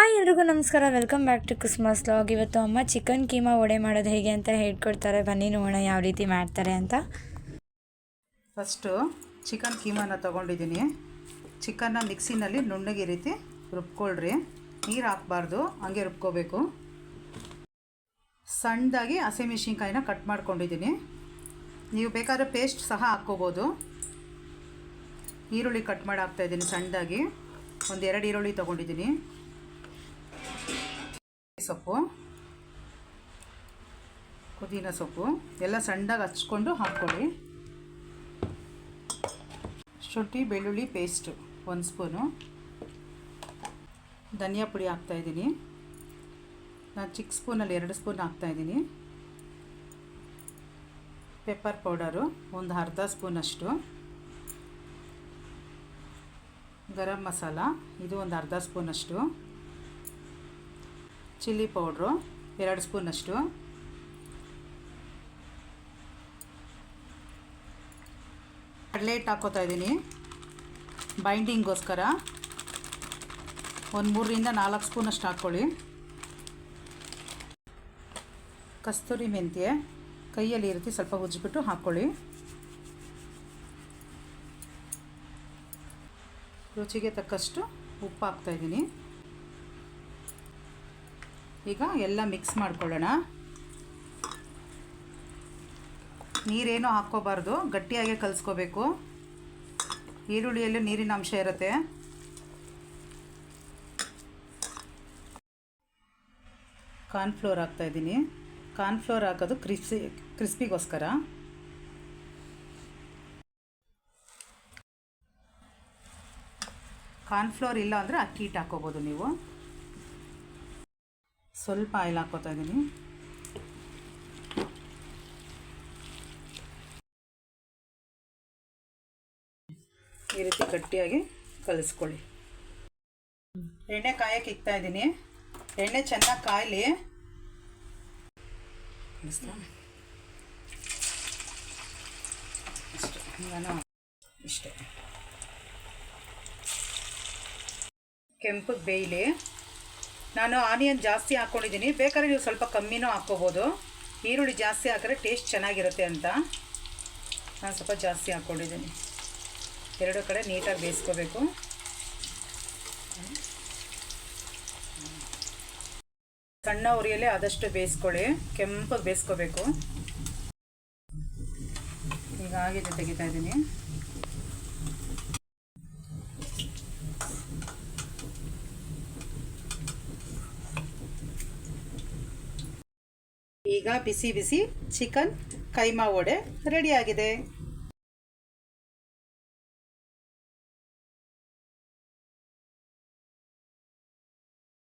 Hi ಎಲ್ರಿಗೂ ನಮಸ್ಕಾರ. Welcome back to Christmas log ಇವತ್ತು ಅಮ್ಮ ಚಿಕನ್ ಕೀಮಾ ವಡೆ ಮಾಡೋದು ಹೇಗೆ ಅಂತ ಹೇಳ್ಕೊಡ್ತಾರೆ. ಬನ್ನಿ ನೋಡೋಣ ಯಾವ ರೀತಿ ಮಾಡ್ತಾರೆ ಅಂತ. ಫಸ್ಟು ಚಿಕನ್ ಕೀಮಾನ ತೊಗೊಂಡಿದ್ದೀನಿ. ಚಿಕನ್ನ ಮಿಕ್ಸಿನಲ್ಲಿ ನುಣ್ಣಗೆ ರೀತಿ ರುಬ್ಕೊಳ್ರಿ. ನೀರು ಹಾಕ್ಬಾರ್ದು, ಹಂಗೆ ರುಬ್ಕೋಬೇಕು. ಸಣ್ಣದಾಗಿ ಹಸಿಮೆಣ್ಸಿನ್ಕಾಯಿನ ಕಟ್ ಮಾಡ್ಕೊಂಡಿದ್ದೀನಿ. ನೀವು ಬೇಕಾದ್ರೆ ಪೇಸ್ಟ್ ಸಹ ಹಾಕ್ಕೋಬೋದು. ಈರುಳ್ಳಿ ಕಟ್ ಮಾಡಿ ಹಾಕ್ತಾಯಿದ್ದೀನಿ ಸಣ್ಣದಾಗಿ. ಒಂದು ಎರಡು ಈರುಳ್ಳಿ ತೊಗೊಂಡಿದ್ದೀನಿ. ಸೊಪ್ಪು, ಪುದೀನ ಸೊಪ್ಪು, ಎಲ್ಲ ಸಣ್ಣದಾಗಿ ಹಚ್ಕೊಂಡು ಹಾಕ್ಕೊಳ್ಳಿ. ಶುಂಠಿ, ಬೆಳ್ಳುಳ್ಳಿ ಪೇಸ್ಟು ಒಂದು ಸ್ಪೂನು ಧನಿಯಾ ಪುಡಿ ಹಾಕ್ತಾಯಿದ್ದೀನಿ ನಾನು ಚಿಕ್ಕ ಸ್ಪೂನಲ್ಲಿ ಎರಡು ಸ್ಪೂನ್ ಹಾಕ್ತಾಯಿದ್ದೀನಿ ಪೆಪ್ಪರ್ ಪೌಡರು ಒಂದು ಅರ್ಧ ಸ್ಪೂನಷ್ಟು ಗರಂ ಮಸಾಲ, ಇದು ಒಂದು ಅರ್ಧ ಸ್ಪೂನಷ್ಟು ಚಿಲ್ಲಿ ಪೌಡ್ರು, ಎರಡು ಸ್ಪೂನಷ್ಟು. ಕಡಲೆ ಹಿಟ್ಟು ಹಾಕೋತಾ ಇದ್ದೀನಿ. ಬೈಂಡಿಂಗ್ಗೋಸ್ಕರ ಒಂದು ಮೂರರಿಂದ ನಾಲ್ಕು ಸ್ಪೂನಷ್ಟು ಹಾಕ್ಕೊಳ್ಳಿ. ಕಸ್ತೂರಿ ಮೆಂತ್ಯ ಕೈಯಲ್ಲಿ ಈ ರೀತಿ ಸ್ವಲ್ಪ ಉಜ್ಜಿಬಿಟ್ಟು ಹಾಕ್ಕೊಳ್ಳಿ. ರುಚಿಗೆ ತಕ್ಕಷ್ಟು ಉಪ್ಪು ಹಾಕ್ತಾಯಿದ್ದೀನಿ ಈಗ ಎಲ್ಲ ಮಿಕ್ಸ್ ಮಾಡ್ಕೊಳ್ಳೋಣ. ನೀರೇನು ಹಾಕ್ಕೋಬಾರ್ದು, ಗಟ್ಟಿಯಾಗೆ ಕಲಿಸ್ಕೋಬೇಕು. ಈರುಳ್ಳಿಯಲ್ಲಿ ನೀರಿನ ಅಂಶ ಇರುತ್ತೆ. ಕಾರ್ನ್ಫ್ಲೋರ್ ಹಾಕ್ತಾಯಿದ್ದೀನಿ ಕಾರ್ನ್ಫ್ಲೋರ್ ಹಾಕೋದು ಕ್ರಿಸ್ಪಿ ಕ್ರಿಸ್ಪಿಗೋಸ್ಕರ ಕಾರ್ನ್ಫ್ಲೋರ್ ಇಲ್ಲ ಅಂದರೆ ಅಕ್ಕಿ ಹಿಟ್ಟು ಹಾಕ್ಕೋಬೋದು ನೀವು. ಸ್ವಲ್ಪ ಆಯಿಲ್ ಹಾಕೋತಾ ಇದ್ದೀನಿ. ಈ ರೀತಿ ಗಟ್ಟಿಯಾಗಿ ಕಲಿಸ್ಕೊಳ್ಳಿ. ಎಣ್ಣೆ ಕಾಯಕ್ಕೆ ಇಕ್ತಾ ಇದ್ದೀನಿ. ಎಣ್ಣೆ ಚೆನ್ನಾಗಿ ಕಾಯಲಿ. ಇಷ್ಟೇ. ಕೆಂಪು ಬೇಯಲಿ. ನಾನು ಆನಿಯನ್ ಜಾಸ್ತಿ ಹಾಕ್ಕೊಂಡಿದ್ದೀನಿ ಬೇಕಾದ್ರೆ ನೀವು ಸ್ವಲ್ಪ ಕಮ್ಮಿನೂ ಹಾಕ್ಕೋಬೋದು. ಈರುಳ್ಳಿ ಜಾಸ್ತಿ ಹಾಕಿದ್ರೆ ಟೇಸ್ಟ್ ಚೆನ್ನಾಗಿರುತ್ತೆ ಅಂತ. ನಾನು ಸ್ವಲ್ಪ ಜಾಸ್ತಿ ಹಾಕ್ಕೊಂಡಿದ್ದೀನಿ ಎರಡು ಕಡೆ ನೀಟಾಗಿ ಬೇಯಿಸ್ಕೋಬೇಕು. ಸಣ್ಣ ಉರಿಯಲ್ಲಿ ಆದಷ್ಟು ಬೇಯಿಸ್ಕೊಳ್ಳಿ. ಕೆಂಪಾಗಿ ಬೇಯಿಸ್ಕೋಬೇಕು. ಈಗ ಆಗಿದೆ ತೆಗಿತಾ ಇದ್ದೀನಿ. ಈಗ ಬಿಸಿ ಬಿಸಿ ಚಿಕನ್ ಕೈಮಾ ವಡೆ ರೆಡಿಯಾಗಿದೆ